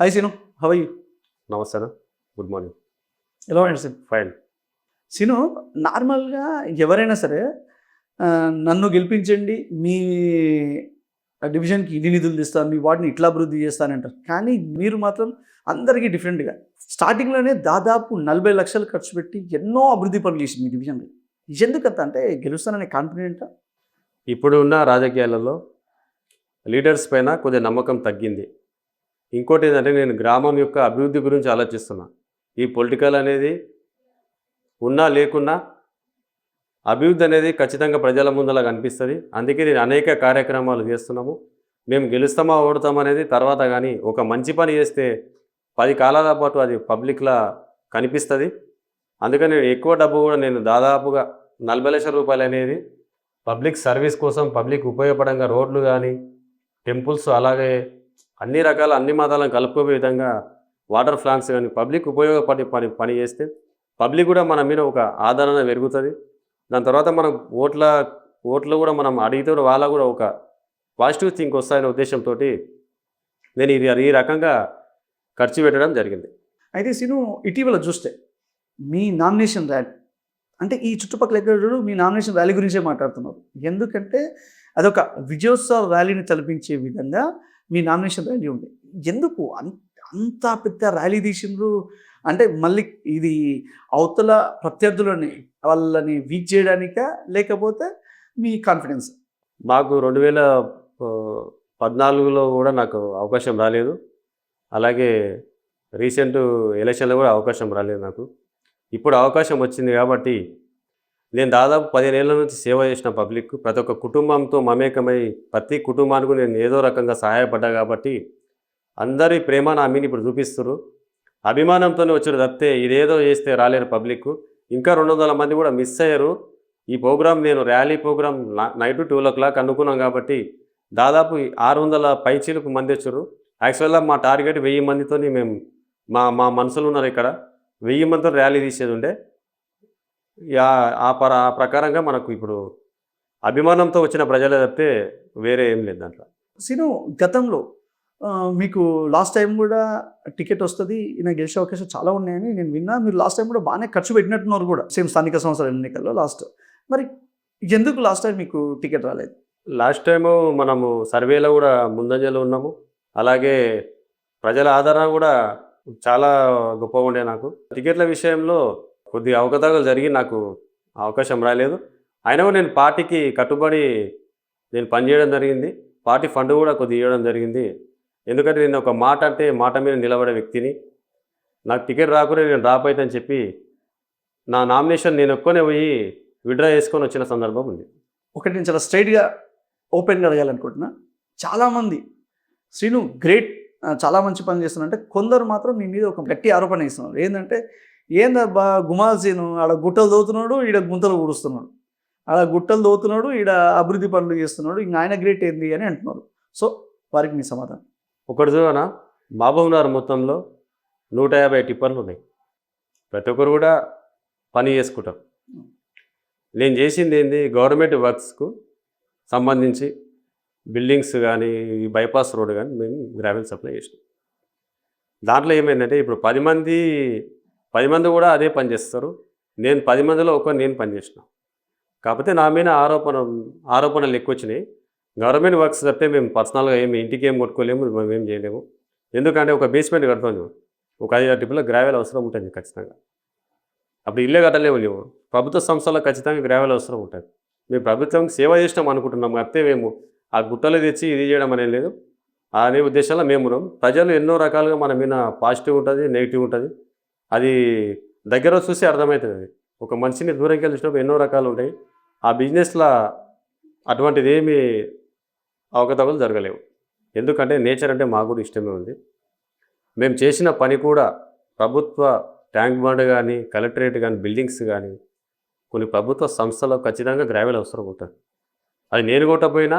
Hi Seenu how you namaste good morning ఎలా ఉన్నాడు scene fine scene నార్మల్గా ఎవరైనా సరే నన్ను గెలిపించండి మీ డివిజన్కి ఇన్ని నిధులు తీస్తాను మీ వార్డుని ఇట్లా అభివృద్ధి చేస్తానంటారు కానీ మీరు మాత్రం అందరికీ డిఫరెంట్గా స్టార్టింగ్లోనే దాదాపు నలభై లక్షలు ఖర్చు పెట్టి ఎన్నో అభివృద్ధి పనులు చేసింది మీ డివిజన్లో ఎందుకంత అంటే గెలుస్తాననే కాన్ఫిడెంట్ ఇప్పుడు ఉన్న రాజకీయాలలో లీడర్స్ పైన కొద్దిగా నమ్మకం తగ్గింది. ఇంకోటి ఏంటంటే నేను గ్రామం యొక్క అభివృద్ధి గురించి ఆలోచిస్తున్నా. ఈ పొలిటికల్ అనేది ఉన్నా లేకున్నా అభివృద్ధి అనేది ఖచ్చితంగా ప్రజల ముందలా కనిపిస్తుంది అందుకే నేను అనేక కార్యక్రమాలు చేస్తున్నాము. మేము గెలుస్తామా ఓడతామా అనేది తర్వాత కానీ ఒక మంచి పని చేస్తే పది కాలాల పాటు అది పబ్లిక్లా కనిపిస్తుంది. అందుకని నేను ఎక్కువ డబ్బు కూడా నేను దాదాపుగా నలభై లక్షల రూపాయలు అనేది పబ్లిక్ సర్వీస్ కోసం పబ్లిక్ ఉపయోగపడంగా రోడ్లు కానీ టెంపుల్స్ అలాగే అన్ని రకాల అన్ని మతాలను కలుపుకునే విధంగా వాటర్ ఫ్లాంక్స్ కానీ పబ్లిక్ ఉపయోగపడి పని పని చేస్తే పబ్లిక్ కూడా మన మీద ఒక ఆదరణ పెరుగుతుంది. దాని తర్వాత మనం ఓట్ల ఓట్లు కూడా మనం అడిగితే కూడా వాళ్ళ కూడా ఒక పాజిటివ్ థింక్ వస్తాయనే ఉద్దేశంతో నేను ఇది ఈ రకంగా ఖర్చు పెట్టడం జరిగింది. అయితే సీను ఇటీవల చూస్తే మీ నామినేషన్ ర్యాలీ అంటే ఈ చుట్టుపక్కల ఎక్కడ మీ నామినేషన్ ర్యాలీ గురించే మాట్లాడుతున్నారు. ఎందుకంటే అదొక విజయోత్సవ ర్యాలీని తలపించే విధంగా మీ నామినేషన్ ర్యాలీ ఉంది. ఎందుకు? అంత పెద్ద ర్యాలీ తీసిండ్రు? అంటే మళ్ళీ ఇది అవతల ప్రత్యర్థులని వాళ్ళని వీక్ చేయడానికా? లేకపోతే మీ కాన్ఫిడెన్స్ మాకు రెండు వేల పద్నాలుగులో కూడా నాకు అవకాశం రాలేదు. అలాగే రీసెంట్ ఎలక్షన్లో కూడా అవకాశం రాలేదు నాకు. ఇప్పుడు అవకాశం వచ్చింది కాబట్టి నేను దాదాపు పదిహేను ఏళ్ళ నుంచి సేవ చేసిన పబ్లిక్ ప్రతి ఒక్క కుటుంబంతో మమేకమై ప్రతి కుటుంబానికి నేను ఏదో రకంగా సహాయపడ్డా కాబట్టి అందరి ప్రేమ నా మీద ఇప్పుడు చూపిస్తున్నారు అభిమానంతోనే వచ్చారు తప్పితే ఇదేదో చేస్తే రాలేరు పబ్లిక్ ఇంకా రెండు వందల మంది కూడా మిస్ అయ్యారు. ఈ ప్రోగ్రాం నేను rally programme night two o'clock అనుకున్నాం కాబట్టి దాదాపు ఆరు వందల పైచీలకు మంది వచ్చారు. యాక్చువల్గా మా టార్గెట్ వెయ్యి మందితోని మేము మా మా మనసులో ఉన్నారు ఇక్కడ. వెయ్యి మందితో ర్యాలీ తీసేది ఉండే. ఆ పర ఆ ప్రకారంగా మనకు ఇప్పుడు అభిమానంతో వచ్చిన ప్రజలే తప్పితే వేరే ఏం లేదు దాంట్లో. సీను గతంలో మీకు లాస్ట్ టైం కూడా టికెట్ వస్తుంది ఈయన గెలిచే అవకాశం చాలా ఉన్నాయని నేను విన్నా. మీరు లాస్ట్ టైం కూడా బాగానే ఖర్చు పెట్టినట్టున్నారు కూడా సేమ్ స్థానిక సంవత్సరాల ఎన్నికల్లో లాస్ట్. మరి ఎందుకు లాస్ట్ టైం మీకు టికెట్ రాలేదు? లాస్ట్ టైము మనము సర్వేలో కూడా ముందంజలో ఉన్నాము. అలాగే ప్రజల ఆదరణ కూడా చాలా గొప్పగా ఉండే నాకు. టికెట్ల విషయంలో కొద్ది అవకతవకలు జరిగి నాకు అవకాశం రాలేదు. అయినా కూడా నేను పార్టీకి కట్టుబడి నేను పనిచేయడం జరిగింది. పార్టీ ఫండ్ కూడా కొద్ది ఇవ్వడం జరిగింది. ఎందుకంటే నేను ఒక మాట అంటే మాట మీద నిలబడే వ్యక్తిని. నాకు టికెట్ రాకుండా నేను డ్రాప్ అవుతాను చెప్పి నా నామినేషన్ నేను ఒక్కనే పోయి విడ్రా చేసుకొని వచ్చిన సందర్భం ఉంది. ఒకటి నేను చాలా స్ట్రైట్గా ఓపెన్గా అడగాలనుకుంటున్నా. చాలామంది శ్రీను గ్రేట్ చాలా మంచి పని చేస్తున్నా అంటే కొందరు మాత్రం మీ మీద ఒక గట్టి ఆరోపణ ఇస్తున్నారు ఏంటంటే ఏందబ్బా గుమాల్సీను ఆడ గుట్టలు దోతున్నాడు ఈడ గుంతలు ఊడుస్తున్నాడు. ఆడ గుట్టలు దోతున్నాడు ఈడ అభివృద్ధి పనులు చేస్తున్నాడు ఇంకా ఆయన గ్రేట్ ఏంది అని అంటున్నారు. సో వారికి మీ సమాధానం. ఒకటి చూడనా? మహబూబ్నగర్ మొత్తంలో నూట యాభై టిప్పర్లు ఉన్నాయి. ప్రతి ఒక్కరు కూడా పని చేసుకుంటారు నేను చేసింది ఏంది? గవర్నమెంట్ వర్క్స్కు సంబంధించి బిల్డింగ్స్ కానీ ఈ బైపాస్ రోడ్ కానీ మేము గ్రావెల్ సప్లై చేసినాం. దాంట్లో ఏమైందంటే ఇప్పుడు పది మంది పది మంది కూడా అదే పని చేస్తారు. నేను పది మందిలో ఒక నేను పనిచేసిన కాకపోతే నా మీద ఆరోపణ ఆరోపణలు ఎక్కువ వచ్చినాయి. గవర్నమెంట్ వర్క్స్ తప్పితే మేము పర్సనల్గా ఏమి ఇంటికి ఏం కొట్టుకోలేము మేము ఏం చేయలేము. ఎందుకంటే ఒక బేస్మెంట్ కడతాను ఒక ఐదు టిప్పుల గ్రావెల్ అవసరం ఉంటుంది ఖచ్చితంగా. అప్పుడు ఇల్లే కట్టలేము లేవు ప్రభుత్వ సంస్థల్లో ఖచ్చితంగా గ్రావెల్ అవసరం ఉంటుంది. మేము ప్రభుత్వం సేవ చేసినాం అనుకుంటున్నాం. అంతే మేము ఆ గుట్టలు తెచ్చి ఇది చేయడం అనేది లేదు. అనే ఉద్దేశంలో మేము ఉన్నాం. ప్రజలు ఎన్నో రకాలుగా మన మీద పాజిటివ్ ఉంటుంది నెగిటివ్ ఉంటుంది. అది దగ్గర చూసి అర్థమవుతుంది. ఒక మనిషిని దూరంకి వెళ్ళినప్పుడు ఎన్నో రకాలు ఉంటాయి. ఆ బిజినెస్లో అటువంటిది ఏమి అవకతవకలు జరగలేవు. ఎందుకంటే నేచర్ అంటే మాకు కూడా ఇష్టమే ఉంది. మేము చేసిన పని కూడా ప్రభుత్వ ట్యాంక్ బండ్ కానీ కలెక్టరేట్ కానీ బిల్డింగ్స్ కానీ కొన్ని ప్రభుత్వ సంస్థలో ఖచ్చితంగా గ్రావెల్ అవసరం అవుతుంది. అది నేను కొట్టపోయినా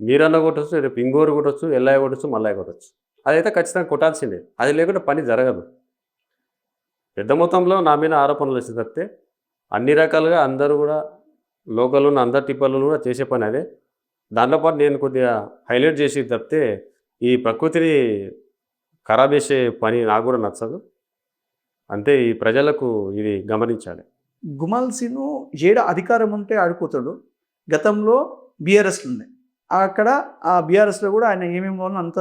మీరన్న కొట్టచ్చు రేపు ఇంగోరు కొట్టచ్చు ఎల్లయ్య కొట్టచ్చు మల్లయ్య కొట్టచ్చు. అదైతే ఖచ్చితంగా కొట్టాల్సిందే. అది లేకుండా పని జరగదు. పెద్ద మొత్తంలో నా మీద ఆరోపణలు వచ్చి తప్పితే అన్ని రకాలుగా అందరూ కూడా లోకల్ ఉన్న అందరి టిప్పర్లను కూడా చేసే పని అదే. దాంతోపాటు నేను కొద్దిగా హైలైట్ చేసి తప్పితే ఈ ప్రకృతిని ఖరాబ్ చేసే పని నాకు కూడా నచ్చదు. అంతే ఈ ప్రజలకు ఇది గమనించాలి. గుమాల్ సింగ్ ఏడ అధికారం ఉంటే ఆడిపోతాడు. గతంలో బీఆర్ఎస్లు ఉన్నాయి అక్కడ ఆ బీఆర్ఎస్లో కూడా ఆయన ఏమేమి కావాలో అంత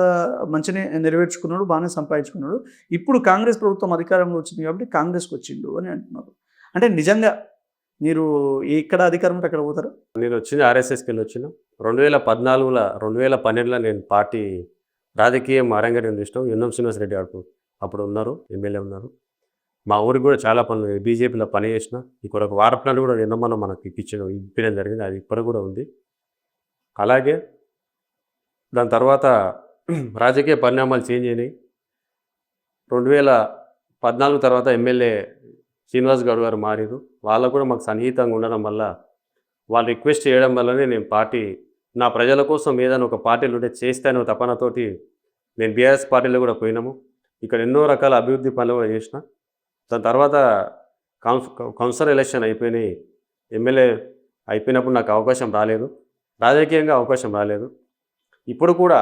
మంచిగా నెరవేర్చుకున్నాడు బాగానే సంపాదించుకున్నాడు. ఇప్పుడు కాంగ్రెస్ ప్రభుత్వం అధికారంలో వచ్చింది కాబట్టి కాంగ్రెస్కి వచ్చిండు అని అంటున్నారు. అంటే నిజంగా మీరు ఎక్కడ అధికారం అక్కడ పోతారు? నేను వచ్చింది ఆర్ఎస్ఎస్కి వెళ్ళి వచ్చిన. రెండు వేల పద్నాలుగులో రెండు వేల పన్నెండులో నేను పార్టీ రాజకీయం అరంగేటం చేసినాం యున్నం శ్రీనివాస్ రెడ్డి గారు అప్పుడు ఉన్నారు ఎమ్మెల్యే ఉన్నారు. మా ఊరికి కూడా చాలా పనులు బీజేపీలో పని చేసిన ఇక్కడ ఒక వార ప్లాన్ కూడా ఎన్నమన్నా మనకి ఇప్పించడం ఇప్పించడం జరిగింది. అది ఇప్పటికి కూడా ఉంది. అలాగే దాని తర్వాత రాజకీయ పరిణామాలు చేంజ్ అయినాయి. రెండు వేల పద్నాలుగు తర్వాత ఎమ్మెల్యే శ్రీనివాస్ గౌడ్ గారు మారారు. వాళ్ళకు కూడా మాకు సన్నిహితంగా ఉండడం వల్ల వాళ్ళు రిక్వెస్ట్ చేయడం వల్లనే నేను పార్టీ నా ప్రజల కోసం ఏదైనా ఒక పార్టీలు ఉంటే చేస్తాను తపనతోటి నేను బీఆర్ఎస్ పార్టీలో కూడా పోయినాము. ఇక్కడ ఎన్నో రకాల అభివృద్ధి పనులు కూడా చేసిన. దాని తర్వాత కౌన్స్ కౌన్సిల్ ఎలక్షన్ అయిపోయినాయి. ఎమ్మెల్యే అయిపోయినప్పుడు నాకు అవకాశం రాలేదు. రాజకీయంగా అవకాశం రాలేదు. ఇప్పుడు కూడా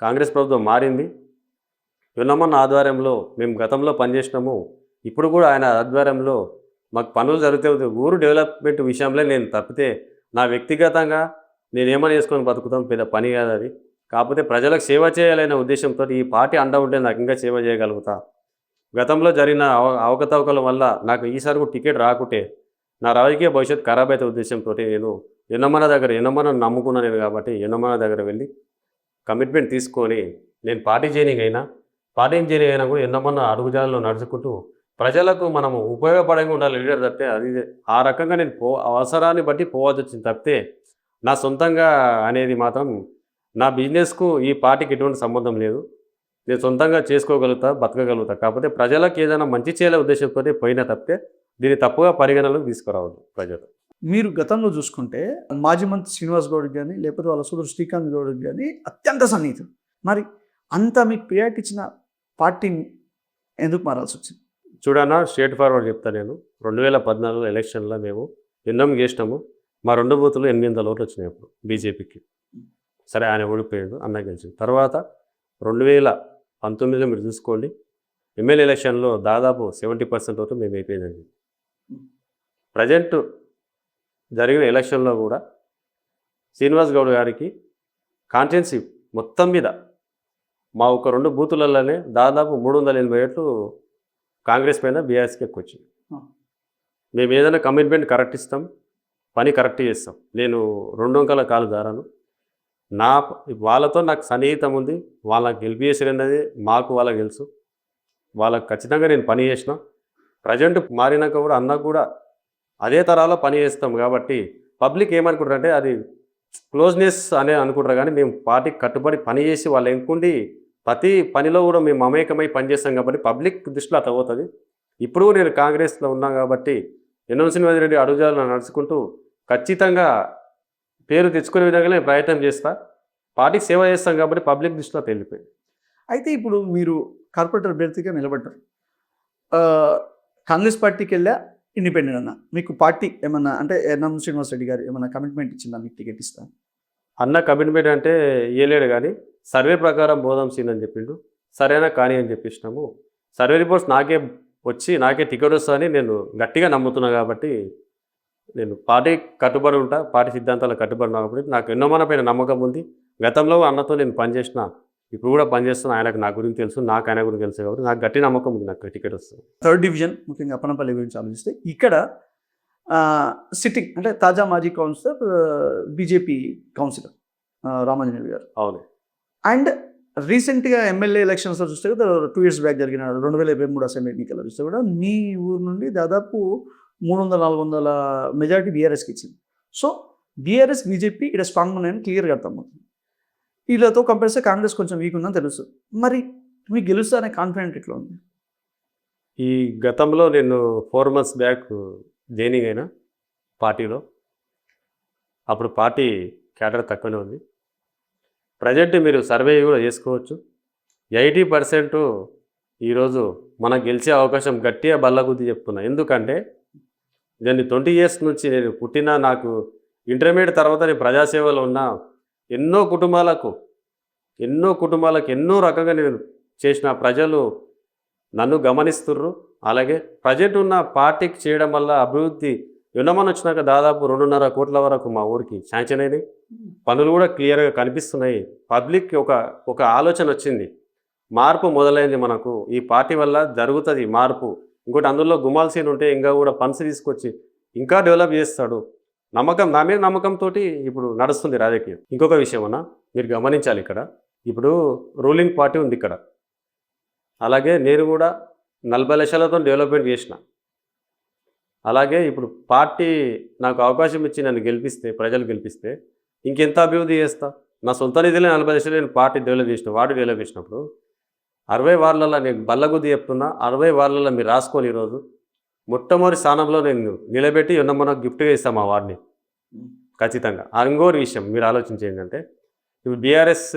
కాంగ్రెస్ ప్రభుత్వం మారింది. యున్నమన్న ఆధ్వర్యంలో మేము గతంలో పనిచేసినాము. ఇప్పుడు కూడా ఆయన ఆధ్వర్యంలో మాకు పనులు జరుగుతాయి ఊరు డెవలప్మెంట్ విషయంలో నేను తప్పితే నా వ్యక్తిగతంగా నేను ఏమని వేసుకొని బతుకుతాం? పెద్ద పని కాదు అది. కాకపోతే ప్రజలకు సేవ చేయాలనే ఉద్దేశంతో ఈ పార్టీ అండ ఉంటే నాకు ఇంకా సేవ చేయగలుగుతా. గతంలో జరిగిన అవ అవకతవకల వల్ల నాకు ఈసారి టికెట్ రాకుంటే నా రాజకీయ భవిష్యత్తు ఖరాబ్ అయితే ఉద్దేశంతో నేను ఎన్నమన్న దగ్గర ఎన్నమన్న నమ్ముకున్నా నేను కాబట్టి ఎన్నమన దగ్గర వెళ్ళి కమిట్మెంట్ తీసుకొని నేను పార్టీ చేయనింగ్ అయినా పార్టీ చేయనింగ్ అయినా కూడా ఎన్నమన్న అడుగుజాలలో నడుచుకుంటూ ప్రజలకు మనము ఉపయోగపడంగా ఉండాలి లీడర్ తప్పితే అది ఆ రకంగా నేను పో అవసరాన్ని బట్టి పోవాల్సి వచ్చింది. తప్పితే నా సొంతంగా అనేది మాత్రం నా బిజినెస్కు ఈ పార్టీకి ఎటువంటి సంబంధం లేదు. నేను సొంతంగా చేసుకోగలుగుతా బతకగలుగుతా. కాకపోతే ప్రజలకు ఏదైనా మంచి చేయాలనే ఉద్దేశంతో పోయినా తప్పితే దీన్ని తప్పుగా పరిగణలోకి తీసుకురావద్దు ప్రజలు. మీరు గతంలో చూసుకుంటే మాజీ మంత్రి శ్రీనివాస్ గౌడ్కి కానీ లేకపోతే వాళ్ళ సోదరు శ్రీకాంత్ గౌడ్కి కానీ అత్యంత సన్నిహితం మరి అంత మీకు ప్రియారిటీ ఇచ్చిన పార్టీని ఎందుకు మారాల్సి వచ్చింది? చూడన్నా స్ట్రేట్ ఫార్వర్డ్ చెప్తా నేను. రెండు వేల పద్నాలుగు ఎలక్షన్లో మేము ఎన్నం చేసినాము. మా రెండు బూతులు ఎనిమిది వందల ఓట్లు వచ్చినాయి అప్పుడు బీజేపీకి. సరే ఆయన ఓడిపోయాడు అన్న గెలిచింది. తర్వాత రెండు వేల పంతొమ్మిదిలో మీరు చూసుకోండి ఎమ్మెల్యే ఎలక్షన్లో దాదాపు సెవెంటీ పర్సెంట్ ఓట్లు మేము అయిపోయిందండి ప్రజెంట్ జరిగిన ఎలక్షన్లో కూడా శ్రీనివాస్ గౌడ్ గారికి కాన్స్టిట్యున్సీ మొత్తం మీద మా ఒక రెండు బూతులలోనే దాదాపు మూడు వందల ఎనభై ఏట్లు కాంగ్రెస్ పైన బీఆర్ఎస్కి ఎక్కువ వచ్చింది. ఆ. మేము ఏదైనా కమిట్మెంట్ కరెక్ట్ ఇస్తాం పని కరెక్ట్ చేస్తాం. నేను రెండు అంకాల కాలు దారాను నా వాళ్ళతో నాకు సన్నిహితం ఉంది వాళ్ళకి గెలిపేసినది మాకు వాళ్ళకి తెలుసు. వాళ్ళకి ఖచ్చితంగా నేను పని చేసిన. ప్రజెంట్ మారినాక కూడా అన్నకు కూడా అదే తరాలో పని చేస్తాం కాబట్టి పబ్లిక్ ఏమనుకుంటారంటే అది క్లోజ్నెస్ అనే అనుకుంటారు కానీ మేము పార్టీకి కట్టుబడి పని చేసి వాళ్ళు ఎంకుండి ప్రతి పనిలో కూడా మేము మమేకమై పనిచేస్తాం కాబట్టి పబ్లిక్ దృష్టిలో అట్లా పోతుంది. ఇప్పుడు నేను కాంగ్రెస్లో ఉన్నా కాబట్టి ఎన్నో శ్రీనివాస్ రెడ్డి అడుగుజాలను నడుచుకుంటూ ఖచ్చితంగా పేరు తెచ్చుకునే విధంగా నేను ప్రయత్నం చేస్తా. పార్టీకి సేవ చేస్తాం కాబట్టి పబ్లిక్ దృష్టిలో తెలిపే అయితే ఇప్పుడు మీరు కార్పొరేటర్ అభ్యర్థిగా నిలబడ్డారు. కాంగ్రెస్ పార్టీకి వెళ్ళా ఇండిపెండెంట్ అన్న. మీకు పార్టీ ఏమన్నా అంటే ఎన్ఎం శ్రీనివాస్ రెడ్డి గారు ఏమన్నా కమిట్మెంట్ ఇచ్చిందా? మీకు టికెట్ ఇస్తా. అన్న కమిట్మెంట్ అంటే ఏలేడు కానీ సర్వే ప్రకారం బోధం సీన్ అని చెప్పిండు. సరేనా కానీ అని చెప్పేసినాము. సర్వే రిపోర్ట్స్ నాకే వచ్చి నాకే టికెట్ వస్తుందని నేను గట్టిగా నమ్ముతున్నా కాబట్టి నేను పార్టీ కట్టుబడి ఉంటా పార్టీ సిద్ధాంతాలకు కట్టుబడి కాబట్టి నాకు ఎన్నో మన పైన నమ్మకం ఉంది. గతంలో అన్నతో నేను పనిచేసిన ఇప్పుడు కూడా పనిచేస్తున్నా ఆయనకు నా గురించి తెలుసు నాకు ఆయన గురించి తెలుసు కాబట్టి నాకు గట్టి నమ్మకం ఉంది నాకు టికెట్ వస్తుంది. థర్డ్ డివిజన్ ముఖ్యంగా అప్పనపల్లి గురించి ఆలోచిస్తే ఇక్కడ సిట్టింగ్ అంటే తాజా మాజీ కౌన్సిలర్ బీజేపీ కౌన్సిలర్ రామాంజనేయులు గారు. అవును. అండ్ రీసెంట్గా ఎమ్మెల్యే ఎలక్షన్స్లో చూస్తే కూడా టూ ఇయర్స్ బ్యాక్ జరిగిన రెండు వేల ఇరవై మూడు అసెంబ్లీ ఎన్నికల్లో చూస్తే కూడా మీ ఊరు నుండి దాదాపు మూడు వందల నాలుగు వందల మెజారిటీ బీఆర్ఎస్కి ఇచ్చింది. సో బీఆర్ఎస్ బీజేపీ ఇక్కడ స్ట్రాంగ్ ఉన్నాయని క్లియర్గా అర్థమవుతుంది. వీళ్ళతో కంపేర్ చేస్తే కాంగ్రెస్ కొంచెం వీక్ ఉందని తెలుసు. మరి మీకు గెలుస్తా అనే కాన్ఫిడెంట్ ఇట్లా ఉంది ఈ గతంలో నేను ఫోర్ మంత్స్ బ్యాక్ జాయినింగ్ అయినా పార్టీలో. అప్పుడు పార్టీ క్యాడర్ తక్కువనే ఉంది. ప్రజెంట్ మీరు సర్వే కూడా చేసుకోవచ్చు. ఎయిటీ పర్సెంట్ ఈరోజు మనం గెలిచే అవకాశం గట్టిగా బల్లగుద్ది చెప్తున్నా. ఎందుకంటే నేను ట్వంటీ ఇయర్స్ నుంచి నేను పుట్టిన నాకు ఇంటర్మీడియట్ తర్వాత నేను ప్రజాసేవలో ఉన్న ఎన్నో కుటుంబాలకు ఎన్నో కుటుంబాలకు ఎన్నో రకంగా నేను చేసిన ప్రజలు నన్ను గమనిస్తుర్రు. అలాగే ప్రజెంట్ ఉన్న పార్టీకి చేయడం వల్ల అభివృద్ధి యునమని వచ్చినాక దాదాపు రెండున్నర కోట్ల వరకు మా ఊరికి శాంక్షన్ అయినాయి. పనులు కూడా క్లియర్గా కనిపిస్తున్నాయి. పబ్లిక్ ఒక ఒక ఆలోచన వచ్చింది. మార్పు మొదలైంది మనకు. ఈ పార్టీ వల్ల జరుగుతుంది మార్పు. ఇంకోటి అందులో గుమాల్సీన్ ఉంటే ఇంకా కూడా ఫండ్స్ తీసుకొచ్చి ఇంకా డెవలప్ చేస్తాడు. నమ్మకం నా మీద నమ్మకంతో ఇప్పుడు నడుస్తుంది రాజకీయం. ఇంకొక విషయం అన్న మీరు గమనించాలి ఇక్కడ. ఇప్పుడు రూలింగ్ పార్టీ ఉంది ఇక్కడ. అలాగే నేను కూడా నలభై లక్షలతో డెవలప్మెంట్ చేసిన. అలాగే ఇప్పుడు పార్టీ నాకు అవకాశం ఇచ్చి నన్ను గెలిపిస్తే ప్రజలు గెలిపిస్తే ఇంకెంత అభివృద్ధి చేస్తా? నా సొంత నిధులే నలభై లక్షలు నేను పార్టీ డెవలప్ చేసిన వార్డు డెవలప్ చేసినప్పుడు అరవై వార్లలో నేను బల్లగుద్ది చెప్తున్నా అరవై వార్లలో మీరు రాసుకొని ఈరోజు. మొట్టమొదటి స్థానంలో నేను నిలబెట్టి ఉన్నమన గిఫ్ట్గా ఇస్తాం మా వారిని. ఖచ్చితంగా. ఆ ఇంకోటి విషయం మీరు ఆలోచించి ఏంటంటే ఇప్పుడు బీఆర్ఎస్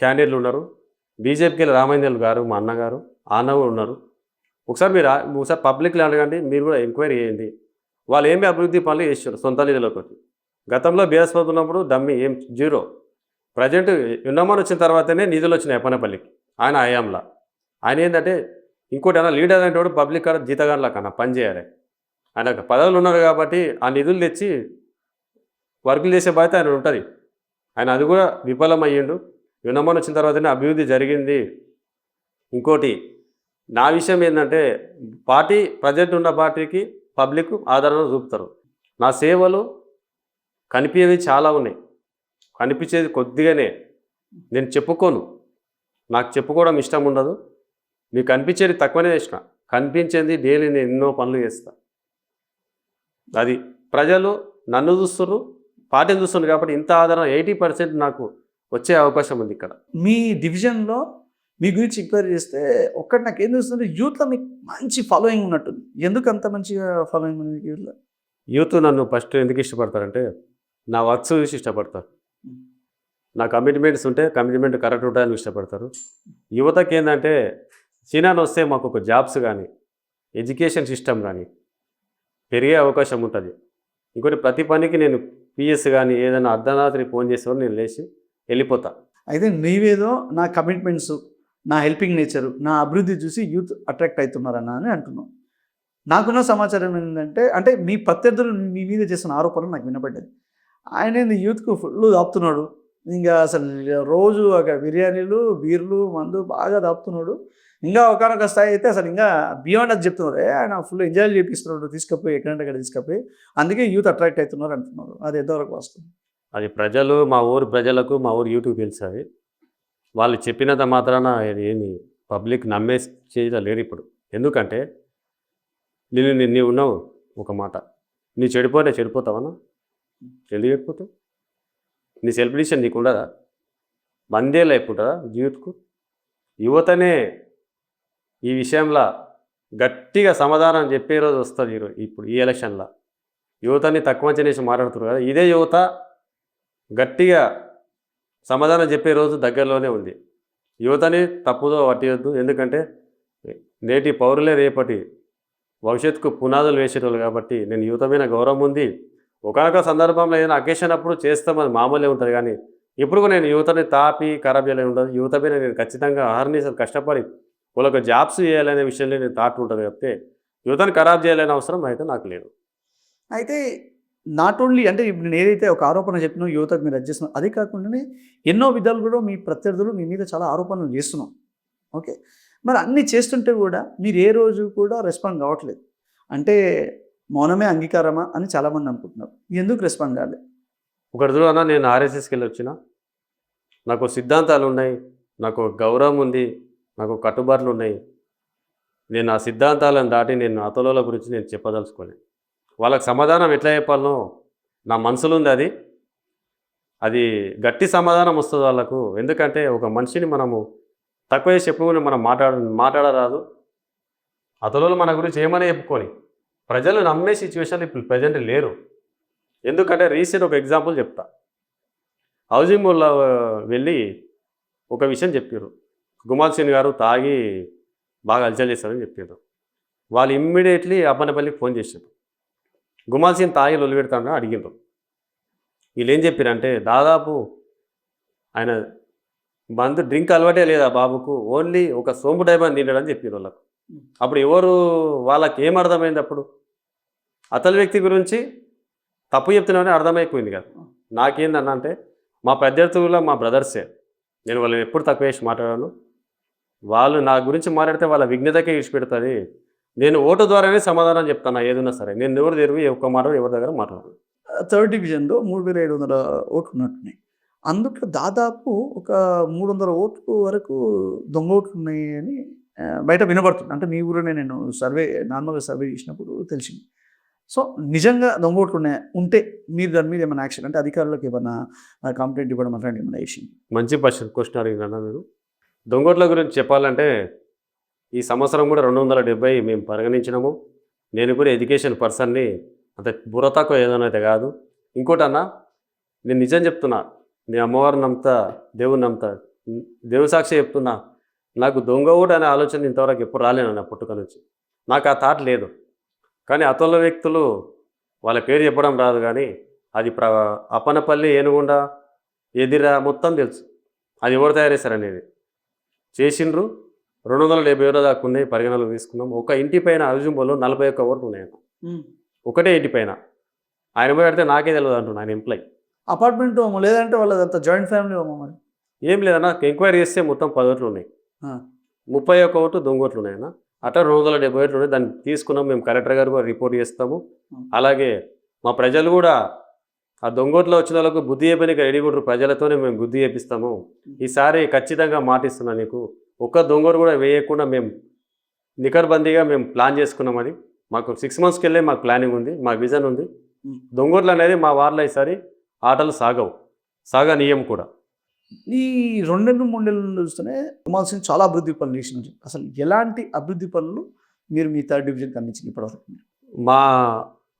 క్యాండిడేట్లు ఉన్నారు. బీజేపీకి రామేంద్రలు గారు మా అన్నగారు ఆనవు ఉన్నారు. ఒకసారి మీరు ఒకసారి పబ్లిక్లో అడగండి మీరు కూడా ఎంక్వైరీ చేయండి. వాళ్ళు ఏమి అభివృద్ధి పనులు చేశారు సొంత నిధులతోటి. గతంలో బీఆర్ఎస్ ఉన్నప్పుడు డమ్మి ఏం జీరో. ప్రజెంట్ ఉన్నమని వచ్చిన తర్వాతనే నిధులు వచ్చినాయి అప్పనపల్లికి ఆయన హయాంలో. ఆయన ఏంటంటే ఇంకోటి అన్న లీడర్ అనేటోడు పబ్లిక్ కాడ జీతగాన్లా కన్నా పని చేయాలి. ఆయన పదవులు ఉన్నారు కాబట్టి ఆ నిధులు తెచ్చి వర్కులు చేసే బాధ్యత ఆయన ఉంటుంది. ఆయన అది కూడా విఫలం అయ్యిండు వచ్చిన తర్వాతనే అభివృద్ధి జరిగింది. ఇంకోటి నా విషయం ఏంటంటే పార్టీ ప్రజెంట్ ఉన్న పార్టీకి పబ్లిక్ ఆదరణ చూపుతారు. నా సేవలు కనిపించేవి చాలా ఉన్నాయి. కనిపించేది కొద్దిగానే. నేను చెప్పుకోను. నాకు చెప్పుకోవడం ఇష్టం ఉండదు. మీకు కనిపించేది తక్కువనే చేసిన. కనిపించేది డైలీ నేను ఎన్నో పనులు చేస్తా. అది ప్రజలు నన్ను చూస్తున్నారు పార్టీని చూస్తున్నారు కాబట్టి ఇంత ఆదరణ ఎయిటీ పర్సెంట్ నాకు వచ్చే అవకాశం ఉంది ఇక్కడ. మీ డివిజన్లో మీ గురించి ఎంక్వైరీ చేస్తే ఒక్కటి నాకు ఏం తెలుస్తుంది యూత్లో మీకు మంచి ఫాలోయింగ్ ఉన్నట్టుంది. ఎందుకు అంత మంచిగా ఫాలోయింగ్ ఉంది యూత్లో? యూత్ నన్ను ఫస్ట్ ఎందుకు ఇష్టపడతారంటే నా వర్క్స్ చూసి ఇష్టపడతారు. నా కమిట్మెంట్స్ ఉంటే కమిట్మెంట్ కరెక్ట్ ఉంటాయని ఇష్టపడతారు. యువతకి ఏంటంటే చైనాలో వస్తే మాకు ఒక జాబ్స్ కానీ ఎడ్యుకేషన్ సిస్టమ్ కానీ పెరిగే అవకాశం ఉంటుంది. ఇంకోటి ప్రతి పనికి నేను పిఎస్ కానీ ఏదైనా అర్ధరాత్రి ఫోన్ చేసేవారు నేను లేచి వెళ్ళిపోతా. అయితే నీవేదో నా కమిట్మెంట్స్ నా హెల్పింగ్ నేచర్ నా అభివృద్ధి చూసి యూత్ అట్రాక్ట్ అవుతున్నారన్న అని అంటున్నాం నాకున్న సమాచారం ఏంటంటే అంటే మీ ప్రత్యర్థులు మీ మీద చేస్తున్న ఆరోపణలు నాకు వినపడ్డది ఆయన ఏంది యూత్కు ఫుల్ దాపుతున్నాడు ఇంకా అసలు రోజు ఒక బిర్యానీలు బీర్లు మందు బాగా దాపుతున్నాడు. ఇంకా ఒకనొక స్థాయి అయితే అసలు ఇంకా బియాండ్ అది చెప్తున్నారు. ఏ ఆయన ఫుల్ ఎంజాయ్ చేపిస్తున్నాడు తీసుకపోయి ఎక్కడంటే అక్కడ తీసుకపోయి. అందుకే యూత్ అట్రాక్ట్ అవుతున్నారు అంటున్నారు. అది ఎంతవరకు వస్తుంది అది ప్రజలు మా ఊరు ప్రజలకు మా ఊరు యూట్యూబ్ తెలుసు అది. వాళ్ళు చెప్పినంత మాత్రాన ఏమి పబ్లిక్ నమ్మే లేరు ఇప్పుడు. ఎందుకంటే నేను నీ- ఉన్నావు ఒక మాట. నీ చెడిపోతే చెడిపోతావనా ఎందుకు చెడిపోతావు? నీ సెల్ఫ్ డిసిషన్ నీకు ఉండదా మందే లైఫ్ ఉంటుందా యూత్కు యువతనే ఈ విషయంలో గట్టిగా సమాధానం చెప్పే రోజు వస్తుంది ఈరోజు ఇప్పుడు ఈ ఎలక్షన్లో. యువతని తక్కువ చేసి మాట్లాడుతున్నారు కదా ఇదే యువత గట్టిగా సమాధానం చెప్పే రోజు దగ్గరలోనే ఉంది. యువతని తప్పుదో పట్టియొద్దు ఎందుకంటే నేటి పౌరులే రేపటి భవిష్యత్తుకు పునాదులు వేసేటోళ్ళు కాబట్టి నేను యువత మీద గౌరవం ఉంది. ఒకనొక సందర్భంలో ఏదైనా అకేషన్ అప్పుడు చేస్తామని మామూలే ఉంటుంది కానీ ఇప్పుడు కూడా నేను యువతని తాపి ఖరాబ్ చేయాలని ఉండదు. యువత మీద నేను ఖచ్చితంగా అహర్నిశలు కష్టపడి వాళ్ళకు జాబ్స్ చేయాలనే విషయంలో నేను థాట్ ఉంటుంది చెప్తే యువతని ఖరాబ్ చేయాలనే అవసరం అయితే నాకు లేదు. అయితే నాట్ ఓన్లీ అంటే ఇప్పుడు నేను ఏదైతే ఒక ఆరోపణ చెప్పినో యువతకు మీరు అడ్జస్ట్ చేస్తున్నాం అది కాకుండానే ఎన్నో విధాలు కూడా మీ ప్రత్యర్థులు మీ మీద చాలా ఆరోపణలు చేస్తున్నాం ఓకే? మరి అన్నీ చేస్తుంటే కూడా మీరు ఏ రోజు కూడా రెస్పాండ్ కావట్లేదు. అంటే మౌనమే అంగీకారమా అని చాలామంది అనుకుంటున్నారు. ఎందుకు రెస్పాండ్ కాలేదు ఒకటి అన్న నేను ఆర్ఎస్ఎస్కి వెళ్ళి వచ్చిన నాకు సిద్ధాంతాలు ఉన్నాయి నాకు గౌరవం ఉంది నాకు కట్టుబాట్లు ఉన్నాయి. నేను ఆ సిద్ధాంతాలను దాటి నేను అతలోల గురించి నేను చెప్పదలుచుకోలేదు వాళ్ళకి సమాధానం ఎట్లా చెప్పాలనో నా మనసులో ఉంది అది. అది గట్టి సమాధానం వస్తుంది వాళ్ళకు. ఎందుకంటే ఒక మనిషిని మనము తక్కువ చేసి చెప్పుకొని మనం మాట్లాడ మాట్లాడరాదు. అతలోలు మన గురించి ఏమని చెప్పుకొని ప్రజలు నమ్మే సిచ్యువేషన్ ఇప్పుడు ప్రజెంట్ లేరు. ఎందుకంటే రీసెంట్ ఒక ఎగ్జాంపుల్ చెప్తా. హౌసింగ్ బోర్డ్లో వెళ్ళి ఒక విషయం చెప్పారు గుమాల్ సింగ్ గారు తాగి బాగా అలచల్ చేస్తారని చెప్పారు వాళ్ళు ఇమ్మీడియట్లీ అప్పనపల్లికి ఫోన్ చేశారు గుమాల్ సింగ్ తాగి లొల్లి పెడతానని అడిగిండ్రు వీళ్ళు ఏం చెప్పారంటే దాదాపు ఆయన మందు డ్రింక్ అలవాటే లేదు బాబుకు? ఓన్లీ ఒక సోంపు డైమండ్ తింటాడని చెప్పారు వాళ్ళకు. అప్పుడు ఎవరు వాళ్ళకి ఏం అర్థమైంది అప్పుడు? అతని వ్యక్తి గురించి తప్పు చెప్తున్నామని అర్థమైపోయింది కదా. నాకేందన్నా అంటే మా పెద్దతుల్లో మా బ్రదర్సే నేను వాళ్ళని ఎప్పుడు తక్కువ వేసి మాట్లాడాను. వాళ్ళు నా గురించి మాట్లాడితే వాళ్ళ విఘ్నతకే ఇచ్చిపెడుతుంది నేను ఓటు ద్వారానే సమాధానం చెప్తాను ఏదైనా సరే. నేను ఎవరు తెరివి ఒక్క మాట ఎవరి దగ్గర మాట్లాడను. థర్డ్ డివిజన్లో మూడు వేల ఏడు వందల ఓట్లు ఉన్నట్టున్నాయి. అందులో దాదాపు ఒక మూడు వందల ఓట్లు వరకు దొంగ ఓట్లు ఉన్నాయి అని బయట వినబడుతుంది. అంటే మీ ఊరినే నేను సర్వే నార్మల్గా సర్వే చేసినప్పుడు తెలిసింది. సో నిజంగా దొంగ ఉన్నాయి ఉంటే మీరు దాని మీద ఏమైనా యాక్షన్ అంటే అధికారులకు ఏమైనా కంప్లైంట్ ఇవ్వడం అట్లాంటి ఏమైనా చేసింది మంచి క్వశ్చన్ క్వశ్చన్ అడిగినా మీరు? దొంగోట్ల గురించి చెప్పాలంటే ఈ సంవత్సరం కూడా రెండు వందల డెబ్బై మేము పరిగణించినాము. నేను కూడా ఎడ్యుకేషన్ పర్సన్ని అంత బుర్ర తక్కువ ఏదైనా అయితే కాదు. ఇంకోటి నేను నిజం చెప్తున్నా నేను అమ్మవారిని నమ్ముతా దేవుని నమ్ముతా దేవుని సాక్షి చెప్తున్నా నాకు దొంగ ఓటు అనే ఆలోచన ఇంతవరకు ఎప్పుడు రాలేను నా పుట్టుక నుంచి. నాకు ఆ థాట్ లేదు. కానీ అతోళ్ళ వ్యక్తులు వాళ్ళ పేరు చెప్పడం రాదు కానీ అది ప్ర అప్పనపల్లి ఏనుగుండ ఎదిరా మొత్తం తెలుసు. అది ఎవరు తయారు చేశారనేది చేసిండ్రు. రెండు వందల డెబ్బై ఏళ్ళ దాకా ఉన్నాయి పరిగణనలు తీసుకున్నాం. ఒక ఇంటి పైన అర్జుంబోలో నలభై ఒక్క ఓట్లు ఉన్నాయి ఒకటే ఇంటి పైన. ఆయన పోయి పెడితే నాకే తెలియదు అంటున్నా ఆయన ఎంప్లాయ్. అపార్ట్మెంట్ లేదంటే వాళ్ళదంతా జాయింట్ ఫ్యామిలీ మరి? ఏం లేదన్నా ఎంక్వైరీ చేస్తే మొత్తం పది ఓట్లు ఉన్నాయి. ముప్పై ఒక్క ఓటు దొంగ ఓట్లు ఉన్నాయన్న. అట్లా రెండు వందల డెబ్బై ఉన్నాయి దాన్ని తీసుకున్నాం మేము కలెక్టర్ గారు కూడా రిపోర్ట్ చేస్తాము. అలాగే మా ప్రజలు కూడా ఆ దొంగోట్లో వచ్చిన వాళ్ళకు బుద్ధి చెప్పడానికి రెడీ కూడా ప్రజలతోనే మేము బుద్ధి చేపిస్తాము ఈసారి ఖచ్చితంగా మాటిస్తున్నా నీకు. ఒక్క దొంగోడు కూడా వేయకుండా మేము నికర్బందీగా మేము ప్లాన్ చేసుకున్నాం అది. మాకు సిక్స్ మంత్స్కి వెళ్ళే మాకు ప్లానింగ్ ఉంది మా విజన్ ఉంది. దొంగోట్లు అనేది మా వారిలో ఈసారి ఆటలు సాగవు సాగనీయం కూడా. ఈ రెండేళ్ళు మూడేళ్ళు చూస్తేనే అమ్మాల్సిన చాలా అభివృద్ధి పనులు చేసింది అసలు ఎలాంటి అభివృద్ధి పనులు మీరు మీ థర్డ్ డివిజన్కి అందించింది ఇప్పటివరకు? మా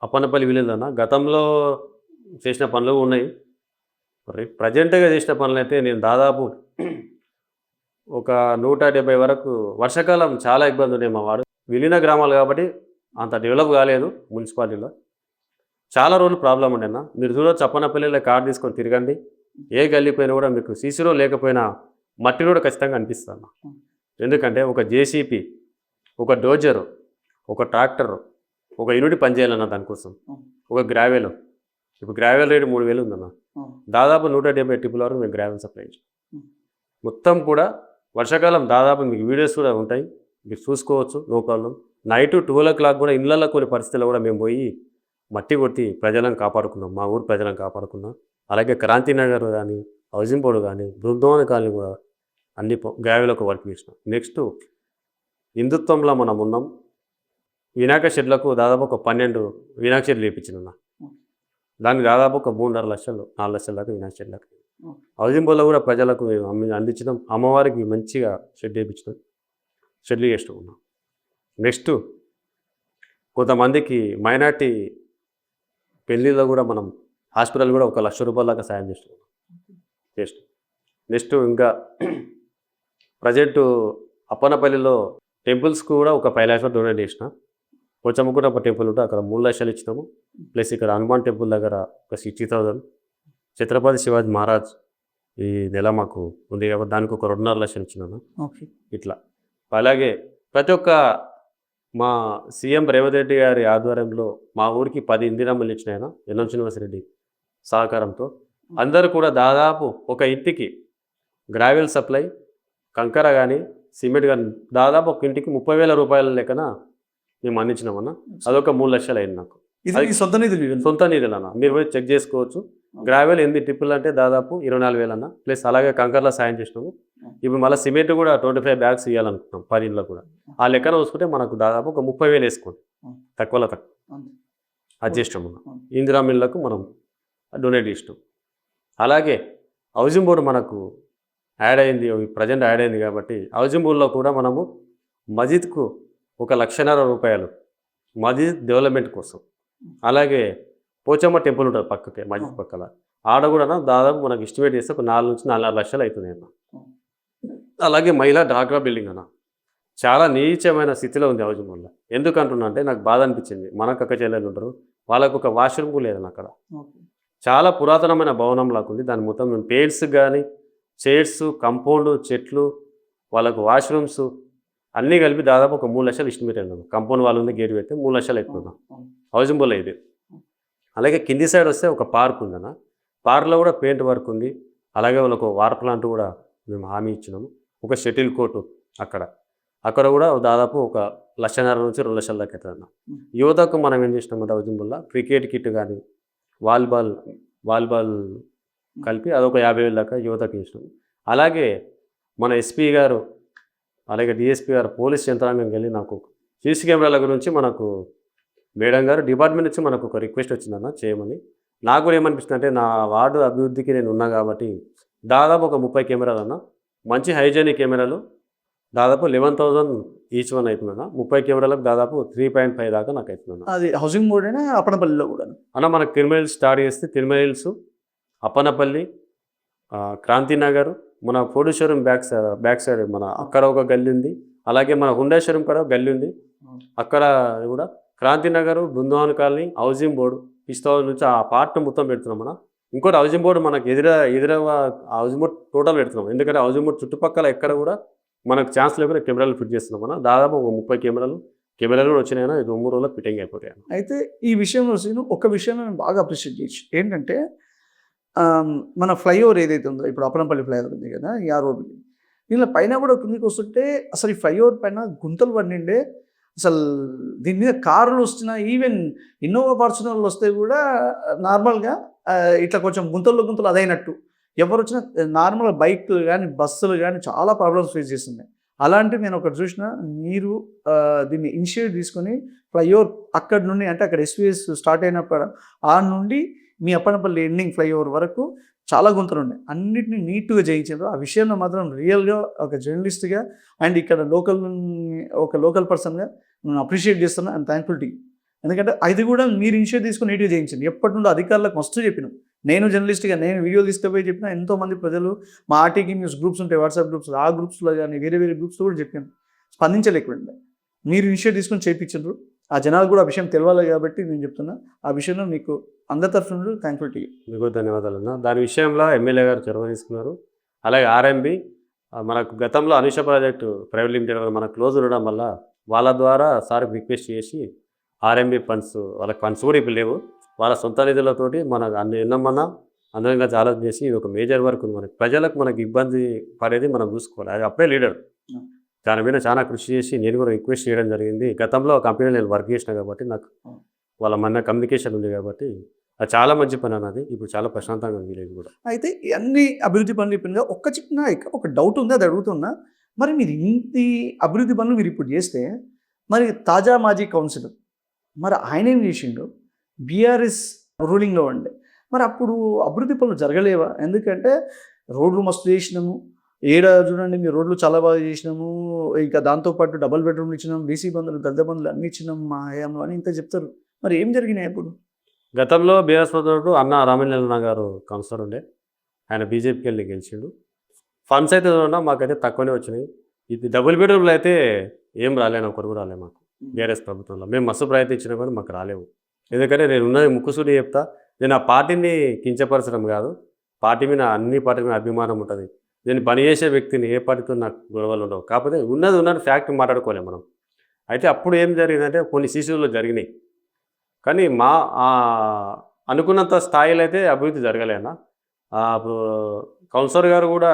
అప్పన్నపల్లి విలేజ్ అన్న గతంలో చేసిన పనులు ఉన్నాయి. మరి ప్రజెంట్గా చేసిన పనులు అయితే నేను దాదాపు ఒక నూట డెబ్బై వరకు వర్షాకాలం చాలా ఇబ్బంది ఉన్నాయి మా వాడు విలీన గ్రామాలు కాబట్టి అంత డెవలప్ కాలేదు మున్సిపాలిటీలో. చాలా రోజులు ప్రాబ్లం ఉండే అన్న. మీరు చూడొచ్చు అప్పన్నపల్లిలో కార్ తీసుకొని తిరగండి. ఏ గల్లీ పోయినా కూడా మీకు సీసీ రోడ్ లేకపోయినా మట్టి రోడ్ ఖచ్చితంగా అనిపిస్తాను ఎందుకంటే ఒక జేసీపీ ఒక డోజరు ఒక ట్రాక్టర్ ఒక యూనిట్ పనిచేయాలన్న దానికోసం ఒక గ్రావెల్. ఇప్పుడు గ్రావెల్ రేటు మూడు వేలు ఉందన్న దాదాపు నూట డెబ్బై టిప్పుల వరకు మేము గ్రావెల్ సప్లై. మొత్తం కూడా వర్షాకాలం దాదాపు మీకు వీడియోస్ కూడా ఉంటాయి. మీరు చూసుకోవచ్చు no problem. Night twelve o'clock కూడా ఇళ్ళల్లో కొన్ని పరిస్థితుల్లో కూడా మేము పోయి మట్టి కొట్టి ప్రజలను కాపాడుకున్నాం. మా ఊరు ప్రజలను కాపాడుకున్నాం. అలాగే క్రాంతినగర్ కానీ హౌసింగ్ బోర్డు కానీ బృందావన కాలనీ కూడా అన్ని గ్రావెలకు వర్క్ చేసినాం. నెక్స్ట్ హిందుత్వంలో మనం ఉన్నాం. వినాయక షెడ్లకు దాదాపు ఒక పన్నెండు వినాయక షెడ్లు వేయించిన దానికి దాదాపు ఒక మూడున్నర లక్షలు నాలుగు లక్షల దాకా వినాయక షెడ్లకు హౌసింగ్ బోర్డులో కూడా ప్రజలకు మేము అమ్మి అందించడం అమ్మవారికి మంచిగా షెడ్ వేయించడం షెడ్లు చేస్తూ ఉన్నాం. నెక్స్ట్ కొంతమందికి మైనార్టీ పెళ్ళిలో కూడా మనం హాస్పిటల్ కూడా ఒక లక్ష రూపాయల దాకా సాయం చేస్తున్నాం చేస్తాం నెక్స్ట్ ఇంకా ప్రజెంట్ అప్పనపల్లిలో టెంపుల్స్కి కూడా ఒక ఫైవ్ ల్యాక్స్ డొనేట్ చేసిన. పోచమ్మకూట ఒక టెంపుల్ ఉంటే అక్కడ మూడు లక్షలు ఇచ్చినాము. ప్లస్ ఇక్కడ హనుమాన్ టెంపుల్ దగ్గర ఒక సిక్స్టీ థౌజండ్ ఛత్రపతి శివాజీ మహారాజ్ ఈ నెల మాకు ఉంది కాబట్టి దానికి ఒక రెండున్నర లక్షలు ఇచ్చినాను ఇట్లా. అలాగే ప్రతి ఒక్క మా సీఎం రేవంత్ రెడ్డి గారి ఆధ్వర్యంలో మా ఊరికి పది ఇందిరమ్మలు ఇచ్చిన ఆయన ఎన్నం శ్రీనివాసరెడ్డి సహకారంతో. అందరూ కూడా దాదాపు ఒక ఇంటికి గ్రావెల్ సప్లై కంకర కానీ సిమెంట్ కానీ దాదాపు ఒక ఇంటికి ముప్పై వేల రూపాయల లెక్కన మేము అందించినామన్న. అదొక మూడు లక్షలు అయింది నాకు. ఇది సొంత నిధులు. సొంత నిధులు అన్న మీరు పోయి చెక్ చేసుకోవచ్చు. గ్రావెల్ ఎనిమిది టిప్పులు అంటే దాదాపు ఇరవై నాలుగు వేలు అన్న ప్లస్ అలాగే కంకర్లో సాయం చేసినాము. ఇప్పుడు మళ్ళీ సిమెంట్ కూడా ట్వంటీ ఫైవ్ బ్యాగ్స్ ఇవ్వాలనుకుంటున్నాం పది ఇంట్లో కూడా. ఆ లెక్కన చూసుకుంటే మనకు దాదాపు ఒక ముప్పై వేలు వేసుకోండి. తక్కువలో తక్కువ. అది చేసినాం మనం ఇందిరా మిల్లకు మనం డొనేట్ ఇష్టం అలాగే హౌజింగ్ బోర్డు మనకు యాడ్ అయింది ప్రజెంట్ యాడ్ అయింది కాబట్టి హౌజింగ్ బోర్డులో కూడా మనము మజిద్కు ఒక లక్షన్నర రూపాయలు మజిద్ డెవలప్మెంట్ కోసం. అలాగే పోచమ్మ టెంపుల్ ఉంటుంది పక్కకే మజిద్ పక్కల. ఆడ కూడా దాదాపు మనకు ఎస్టిమేట్ చేస్తే ఒక నాలుగు నుంచి నాలుగున్నర లక్షలు అవుతుంది అన్న. అలాగే మహిళా డాక్రా బిల్డింగ్ అన్న. చాలా నీచమైన స్థితిలో ఉంది హౌజింగ్ బోర్డులో. ఎందుకు అంటే నాకు బాధ అనిపించింది. మన కక్క చెల్లెలు ఉంటారు వాళ్ళకు ఒక వాష్రూమ్ లేదన్న అక్కడ. చాలా పురాతనమైన భవనం లాగా ఉంది దాని మొత్తం మేము పెయింట్స్ కానీ చైర్స్ కంపౌండ్ చెట్లు వాళ్ళకు వాష్రూమ్స్ అన్నీ కలిపి దాదాపు ఒక మూడు లక్షలు ఇష్టం పెట్టాను కంపౌండ్ వాళ్ళు ఉంది గేట్ పెడితే మూడు లక్షలు ఎక్కువ. హౌసింగ్ బోల్ ఇది. అలాగే కింది సైడ్ వస్తే ఒక పార్క్ ఉందన్న. పార్క్లో కూడా పెయింట్ వర్క్ ఉంది. అలాగే వాళ్ళకు వాటర్ ప్లాంట్ కూడా మేము హామీ ఇచ్చినాము. ఒక షటిల్ కోర్టు అక్కడ. అక్కడ కూడా దాదాపు ఒక లక్షన్నర నుంచి రెండు లక్షల దాకా అన్న యువతకు మనం ఏం చేసినామంటే హౌసింగ్ బోల్లో క్రికెట్ కిట్ కానీ వాలీబాల్ వాలీబాల్ కలిపి అదొక యాభై వేల దాకా యువతకు ఇష్టం అలాగే మన ఎస్పీ గారు అలాగే డిఎస్పీ గారు పోలీస్ యంత్రాంగం వెళ్ళి నాకు సీసీ కెమెరాల గురించి మనకు మేడం గారు డిపార్ట్మెంట్ నుంచి మనకు ఒక రిక్వెస్ట్ వచ్చిందన్న చేయమని. నాకు కూడా ఏమనిపిస్తుంది అంటే నా వార్డు అభివృద్ధికి నేను ఉన్నా కాబట్టి దాదాపు ఒక ముప్పై కెమెరాలు అన్న మంచి హైజీనిక్ కెమెరాలు దాదాపు లెవెన్ థౌజండ్ ఈచ్ వన్ అవుతుందన్న ముప్పై కెమెరాలకు దాదాపు త్రీ పాయింట్ ఫైవ్ దాకా నాకు అవుతుందన్న అది హౌసింగ్ బోర్డ్ అయినా అప్పనపల్లిలో కూడా. అన్న మనకు తిరుమల స్టార్ట్ చేస్తే తిరుమల హిల్స్ అప్పనపల్లి క్రాంతినగర్ మన Kodeshwaram back side back side మన అక్కడ ఒక గల్లి ఉంది. అలాగే మన హుండేశ్వరం కూడా గల్లి ఉంది. అక్కడ కూడా Kranthinagar Brindavan colony housing board పిస్తా నుంచి ఆ పార్ట్ మొత్తం పెడుతున్నాం మన ఇంకోటి హౌసింగ్ బోర్డు మనకు ఎదుర ఎదుర హౌసింగ్ బోర్డు టోటల్ పెడుతున్నాం. ఎందుకంటే హౌసింగ్ బోర్డు చుట్టుపక్కల ఎక్కడ కూడా మనకు ఛాన్స్ లేకుండా కెమెరాలు ఫిట్ చేస్తున్నాం మన దాదాపు ఒక ముప్పై కెమెరాలు కెమెరాలు వచ్చినాయన రెండు మూడు రోజుల్లో ఫిట్టింగ్ అయిపోయాను అయితే ఈ విషయంలో సీను ఒక విషయం నేను బాగా అప్రిషియేట్ చేయొచ్చు ఏంటంటే మన ఫ్లైఓవర్ ఏదైతే ఉందో ఇప్పుడు అప్పనంపల్లి ఫ్లైఓవర్ ఉంది కదా ఈ ఆ రోడ్డు దీనిలో పైన కూడా కిందకి వస్తుంటే అసలు ఈ ఫ్లైఓవర్ పైన గుంతలు పడినిండే. అసలు దీని మీద కార్లు వస్తున్నా ఈవెన్ ఇన్నోవా ఫార్చునర్లు వస్తే కూడా నార్మల్గా ఇట్లా కొంచెం గుంతల్లో గుంతలు అదైనట్టు. ఎవరు వచ్చినా నార్మల్ బైక్లు కానీ బస్సులు కానీ చాలా ప్రాబ్లమ్స్ ఫేస్ చేస్తున్నాయి అలాంటివి నేను ఒకటి చూసిన మీరు దీన్ని ఇనిషియేటివ్ తీసుకొని ఫ్లైఓవర్ అక్కడ నుండి అంటే అక్కడ ఎస్విఎస్ స్టార్ట్ అయినప్పుడు ఆ నుండి మీ అప్పనపల్లి ఎండింగ్ ఫ్లైఓవర్ వరకు చాలా గుంతలు ఉన్నాయి. అన్నిటిని నీట్గా చేయించారు ఆ విషయంలో మాత్రం రియల్గా ఒక జర్నలిస్ట్గా అండ్ ఇక్కడ లోకల్ ఒక లోకల్ పర్సన్గా నేను అప్రిషియేట్ చేస్తున్నాను అండ్ థ్యాంక్ఫుల్ టీ ఎందుకంటే అది కూడా మీరు ఇనిషియేట్ తీసుకుని నీట్గా చేయించండి ఎప్పటి నుండి అధికారులకు మస్తు చెప్పినాం. నేను జర్నలిస్ట్గా నేను వీడియో తీసుకుపోయి చెప్పిన ఎంతోమంది ప్రజలు మా ఆర్టీకి న్యూస్ గ్రూప్స్ ఉంటాయి వాట్సాప్ గ్రూప్స్ ఆ గ్రూప్స్లో కానీ వేరే వేరే గ్రూప్స్లో కూడా చెప్పాను. స్పందించలేకపోయింది. మీరు ఇనిషియేట్ తీసుకొని చేయించారు ఆ జనాలు కూడా ఆ విషయం తెలవాలి కాబట్టి నేను చెప్తున్నా. ఆ విషయంలో మీకు అందరి తరఫు నుండి థ్యాంక్ఫుల్ టీ మీకు ధన్యవాదాలు అన్న. దాని విషయంలో ఎమ్మెల్యే గారు చొరవ తీసుకున్నారు. అలాగే ఆర్ఎంబి మనకు గతంలో అనుష ప్రాజెక్టు ప్రైవేట్ లిమిటెడ్ మన మనకు క్లోజ్ ఉండడం వల్ల వాళ్ళ ద్వారా సార్ రిక్వెస్ట్ చేసి ఆర్ఎంబి ఫండ్స్ వాళ్ళకి ఫండ్స్ కూడా ఇప్పుడు లేవు. వాళ్ళ సొంత నిధులతోటి మనకు అన్ని ఎన్నమన్నా అందరంగా చాలా చేసి ఒక మేజర్ వర్క్ ఉంది. మనకి ప్రజలకు మనకి ఇబ్బంది పడేది మనం చూసుకోవాలి. అది అప్పుడే లీడర్. దాని మీద చాలా కృషి చేసి నేను కూడా రిక్వెస్ట్ చేయడం జరిగింది. గతంలో కంపెనీలో నేను వర్క్ చేసిన కాబట్టి నాకు వాళ్ళ మన కమ్యూనికేషన్ ఉంది కాబట్టి అది చాలా మంచి పని అన్నది. ఇప్పుడు చాలా ప్రశాంతంగా వీలేదు కూడా. అయితే అన్ని అభివృద్ధి పనులు చెప్పినగా ఒక్క చిన్న ఒక డౌట్ ఉంది అది అడుగుతున్నా. మరి మీరు ఇన్ని అభివృద్ధి పనులు మీరు ఇప్పుడు చేస్తే మరి తాజా మాజీ కౌన్సిలర్ మరి ఆయన ఏం చేసిండు? బీఆర్ఎస్ రూలింగ్లో ఉండే. మరి అప్పుడు అభివృద్ధి పనులు జరగలేవా? ఎందుకంటే రోడ్లు మస్తు చేసినాము. ఏడ చూడండి మీరు రోడ్లు చాలా బాగా చేసినాము. ఇంకా దాంతోపాటు డబల్ బెడ్రూమ్లు ఇచ్చినాం బీసీ బంధువులు దళిత బంధువులు అన్ని ఇచ్చినాం మా హయాంలో అని ఇంత చెప్తారు. మరి ఏం జరిగినాయి అప్పుడు? గతంలో బీఆర్ఎస్ ప్రభుత్వం అన్న రామలింగన్న గారు కౌన్సిలర్ ఉండే. ఆయన బీజేపీకి వెళ్ళి గెలిచిండు. ఫండ్స్ అయితే చూడన్నా మాకైతే తక్కువనే వచ్చినాయి. ఇది డబుల్ బెడ్రూమ్లు అయితే ఏం రాలేను ఒకరు కూడా రాలే మాకు. బీఆర్ఎస్ ప్రభుత్వంలో. మేము మస్తు ప్రయత్నించినా కానీ మాకు రాలేవు. ఎందుకంటే నేను ఉన్నది ముక్కుసూడి చెప్తా. నేను ఆ పార్టీని కించపరచడం కాదు. పార్టీ మీద అన్ని పార్టీ మీద అభిమానం ఉంటుంది. నేను పనిచేసే వ్యక్తిని ఏ పార్టీతో నాకు గొడవలు ఉండవు. కాకపోతే ఉన్నది ఉన్నది ఫ్యాక్ట్ మాట్లాడుకోలేము మనం. అయితే అప్పుడు ఏం జరిగిందంటే కొన్ని శిశువులు జరిగినాయి. కానీ మా అనుకున్నంత స్థాయిలో అయితే అభివృద్ధి జరగలేనా అప్పుడు కౌన్సిలర్ గారు కూడా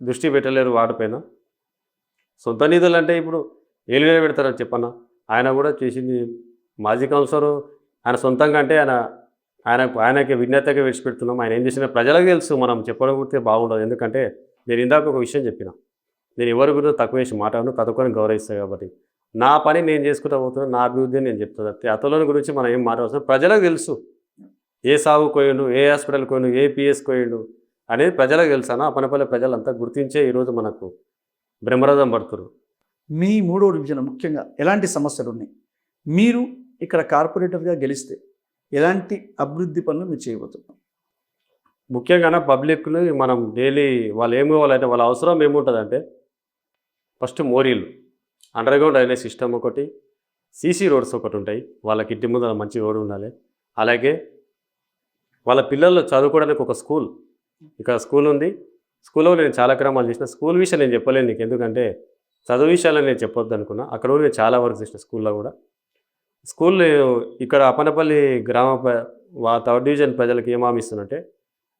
దృష్టి పెట్టలేరు వాడిపైన సొంత నిధులు అంటే ఇప్పుడు ఏలుగా పెడతారని చెప్పన్నా. ఆయన కూడా చేసింది మాజీ కౌన్సిలర్ ఆయన సొంతంగా అంటే ఆయన ఆయన ఆయనకి విజ్ఞతగా విడిచిపెడుతున్నాం. ఆయన ఏం చేసిన ప్రజలకు తెలుసు మనం చెప్పకపోతే బాగుండదు. ఎందుకంటే నేను ఇందాక ఒక విషయం చెప్పిన. నేను ఎవరి గురించి తక్కువ వేసి మాట్లాడను కథకొని గౌరవిస్తాను కాబట్టి. నా పని నేను చేసుకుంటా పోతున్నాను నా అభివృద్ధి నేను చెప్తాను తప్పితే అతలోని గురించి మనం ఏం మాట్లాడుతున్నాం ప్రజలకు తెలుసు. ఏ సాగు కోయిండు ఏ హాస్పిటల్ కోయిండు ఏ పిఎస్ కోయిండు అనేది ప్రజలకు తెలుసు. ఆ పనపల్లి ప్రజలంతా గుర్తించే ఈరోజు మనకు బ్రహ్మరథం పడుతురు మీ మూడో డివిజన్ ముఖ్యంగా ఎలాంటి సమస్యలు ఉన్నాయి? మీరు ఇక్కడ కార్పొరేటర్గా గెలిస్తే ఎలాంటి అభివృద్ధి పనులు మీరు చేయబోతున్నాం ముఖ్యంగా పబ్లిక్ని మనం డైలీ వాళ్ళు ఏం కావాలంటే వాళ్ళ అవసరం ఏముంటుందంటే ఫస్ట్ మోరీలు. అండర్గ్రౌండ్ గ్రౌండ్ సిస్టమ్ ఒకటి సీసీ రోడ్స్ ఒకటి ఉంటాయి. వాళ్ళకి ఇంటి ముందర మంచి రోడ్ ఉండాలి. అలాగే వాళ్ళ పిల్లలు చదువుకోవడానికి ఒక స్కూల్. ఇక్కడ స్కూల్ ఉంది. స్కూల్లో నేను చాలా క్రమాలు చేసిన స్కూల్ విషయం నేను చెప్పలేను నీకు. ఎందుకంటే చదువు విషయాలు నేను చెప్పొద్దు అనుకున్నా. అక్కడ నేను చాలా వర్క్ చేసిన స్కూల్లో కూడా. స్కూల్ ఇక్కడ అపనపల్లి గ్రామ వా థర్డ్ డివిజన్ ప్రజలకు ఏం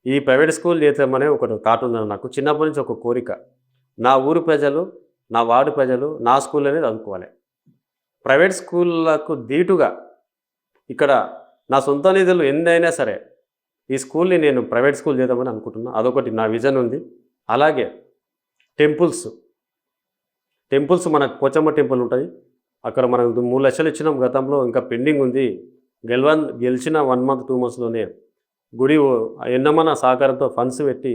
ఈ ప్రైవేట్ స్కూల్ చేద్దామనే ఒకటి థాట్ ఉంది నాకు చిన్నప్పటి నుంచి ఒక కోరిక. నా ఊరు ప్రజలు నా వార్డు ప్రజలు నా స్కూల్లోనే చదువుకోవాలి ప్రైవేట్ స్కూళ్ళకు దీటుగా ఇక్కడ నా సొంత నిధులు ఎన్నైనా సరే ఈ స్కూల్ని నేను ప్రైవేట్ స్కూల్ చేద్దామని అనుకుంటున్నా. అదొకటి నా విజన్ ఉంది. అలాగే టెంపుల్స్. టెంపుల్స్ మనకు పోచమ్మ టెంపుల్ ఉంటుంది. అక్కడ మనకు మూడు లక్షలు ఇచ్చినాం గతంలో ఇంకా పెండింగ్ ఉంది. గెలవన్ గెలిచిన వన్ మంత్ టూ మంత్స్లోనే గుడి ఓ- ఎన్నమన్న సహకారంతో ఫండ్స్ పెట్టి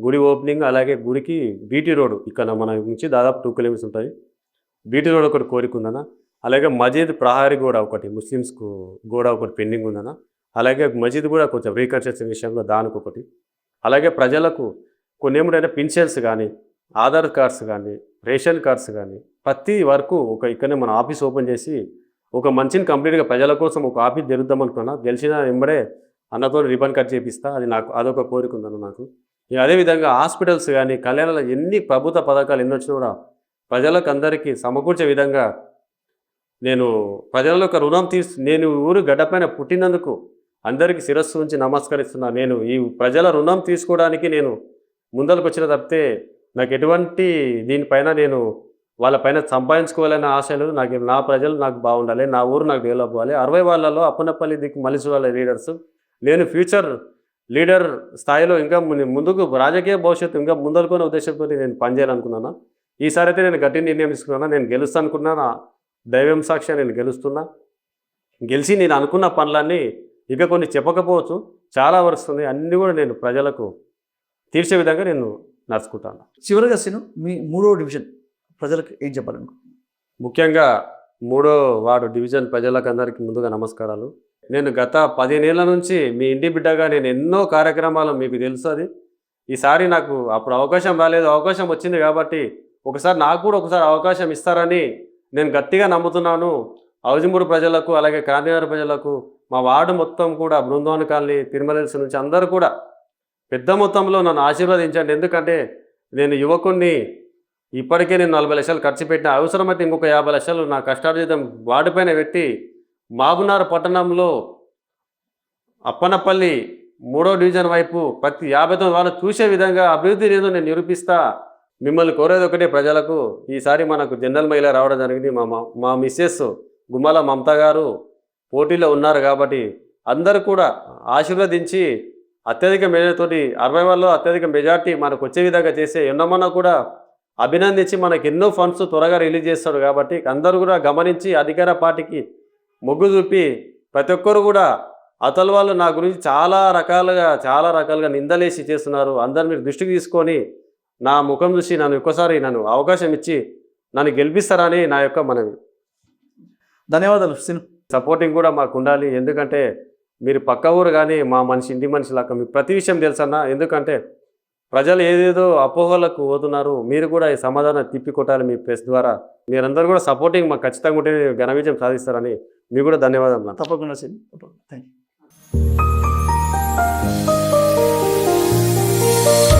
గుడి ఓపెనింగ్ అలాగే గుడికి బీటీ రోడ్ ఇక్కడ మన నుంచి దాదాపు టూ కిలోమీటర్స్ ఉంటుంది బీటీ రోడ్ ఒకటి కోరిక ఉందన్న. అలాగే మజీద్ ప్రహారీ గోడ ఒకటి ముస్లిమ్స్కు గోడ ఒకటి పెండింగ్ ఉందన్న. అలాగే మజీద్ కూడా కొంచెం రీకన్స్ట్రక్షన్ విషయంలో దానికి ఒకటి. అలాగే ప్రజలకు కొన్ని ఏమిటంటే పిన్షన్స్ కానీ ఆధార్ కార్డ్స్ కానీ రేషన్ కార్డ్స్ కానీ ప్రతి వరకు ఒక ఇక్కడనే మన ఆఫీస్ ఓపెన్ చేసి ఒక మంచిని కంప్లీట్గా ప్రజల కోసం ఒక ఆఫీస్ తెరుద్దాం అనుకున్నా గెలిచిన వెంబడే అన్నతో రిబన్ కట్ చేపిస్తా అది నాకు అదొక కోరిక ఉందన్న నాకు. ఇక అదేవిధంగా హాస్పిటల్స్ కానీ కళ్యాణాలు ఎన్ని ప్రభుత్వ పథకాలు ఎన్ని వచ్చినా కూడా ప్రజలకు అందరికీ సమకూర్చే విధంగా నేను ప్రజల యొక్క రుణం తీసు నేను ఊరు గడ్డపైన పుట్టినందుకు అందరికీ శిరస్సు ఉంచి నమస్కరిస్తున్నా. నేను ఈ ప్రజల రుణం తీసుకోవడానికి నేను ముందరకు వచ్చిన తప్పితే నాకు ఎటువంటి దీనిపైన నేను వాళ్ళపైన సంపాదించుకోవాలనే ఆశలు నాకు నా ప్రజలు నాకు బాగుండాలి నా ఊరు నాకు డెవలప్ అవ్వాలి. అరవై వాళ్ళలో అప్పనపల్లి దిక్కు మలిసి వాళ్ళ లీడర్స్ నేను ఫ్యూచర్ లీడర్ స్థాయిలో ఇంకా ముందుకు రాజకీయ భవిష్యత్తు ఇంకా ముందరుకునే ఉద్దేశంతో నేను పనిచేయాలనుకున్నాను? ఈసారి అయితే నేను గట్టి నిర్ణయం తీసుకున్నాను? నేను గెలుస్తా అనుకున్నాను దైవం సాక్షి నేను గెలుస్తున్నా? గెలిచి నేను అనుకున్న పనులన్నీ ఇక కొన్ని చెప్పకపోవచ్చు. చాలా వరుస్తుంది అన్నీ కూడా నేను ప్రజలకు తీర్చే విధంగా నేను నడుచుకుంటాను. చివరిగా సీను మీ మూడో డివిజన్ ప్రజలకు ఏం చెప్పాలను ముఖ్యంగా మూడో వార్డు డివిజన్ ప్రజలకు అందరికీ ముందుగా నమస్కారాలు. నేను గత పదిహేనేళ్ళ నుంచి మీ ఇంటి బిడ్డగా నేను ఎన్నో కార్యక్రమాలు మీకు తెలుసు అది ఈసారి నాకు అప్పుడు అవకాశం రాలేదు. అవకాశం వచ్చింది కాబట్టి ఒకసారి నాకు కూడా ఒకసారి అవకాశం ఇస్తారని నేను గట్టిగా నమ్ముతున్నాను. అవజిమూరు ప్రజలకు అలాగే కాంతినగర్ ప్రజలకు మా వార్డు మొత్తం కూడా బృందావన కాలనీ తిరుమలసి నుంచి అందరూ కూడా పెద్ద మొత్తంలో నన్ను ఆశీర్వదించండి. ఎందుకంటే నేను యువకుణ్ణి ఇప్పటికే నేను నలభై లక్షలు ఖర్చు పెట్టిన అవసరమైతే ఇంకొక యాభై లక్షలు నా కష్టార్జితం వాటిపైన పెట్టి మాగునార్ పట్టణంలో అప్పనపల్లి మూడో డివిజన్ వైపు ప్రతి యాభై తొమ్మిది వాళ్ళు చూసే విధంగా అభివృద్ధి లేదో నేను నిరూపిస్తా. మిమ్మల్ని కోరేది ఒకటే ప్రజలకు ఈసారి మనకు జనరల్ మహిళ రావడం జరిగింది మా మా- మా మిస్సెస్ గుమ్మల మమత గారు పోటీలో ఉన్నారు కాబట్టి అందరూ కూడా ఆశీర్వదించి అత్యధిక మెజార్టీతోటి అరవై వాళ్ళలో అత్యధిక మెజార్టీ మనకు వచ్చే విధంగా చేసే ఎన్నమన్నా కూడా అభినందించి మనకి ఎన్నో ఫండ్స్ త్వరగా రిలీజ్ చేస్తాడు కాబట్టి అందరూ కూడా గమనించి అధికార పార్టీకి మొగ్గు చూపి ప్రతి ఒక్కరు కూడా అతల వాళ్ళు నా గురించి చాలా రకాలుగా చాలా రకాలుగా నిందలేసి చేస్తున్నారు. అందరు మీరు దృష్టికి తీసుకొని నా ముఖం చూసి నన్ను ఒక్కసారి నన్ను అవకాశం ఇచ్చి నన్ను గెలిపిస్తారని నా యొక్క మనవి. ధన్యవాదాలు సీను సపోర్టింగ్ కూడా మాకు ఉండాలి. ఎందుకంటే మీరు పక్క ఊరు కానీ మా మనిషి ఇంటి మనిషి లాగా మీకు ప్రతి విషయం తెలుసన్నా. ఎందుకంటే ప్రజలు ఏదేదో అపోహలకు పోతున్నారు మీరు కూడా ఈ సమాధానం తిప్పికొట్టాలి మీ ప్రెస్ ద్వారా. మీరందరూ కూడా సపోర్టింగ్ మాకు ఖచ్చితంగా ఉంటే ఘన విజయం సాధిస్తారని మీకు కూడా ధన్యవాదాలు తప్పకుండా సార్. Thank you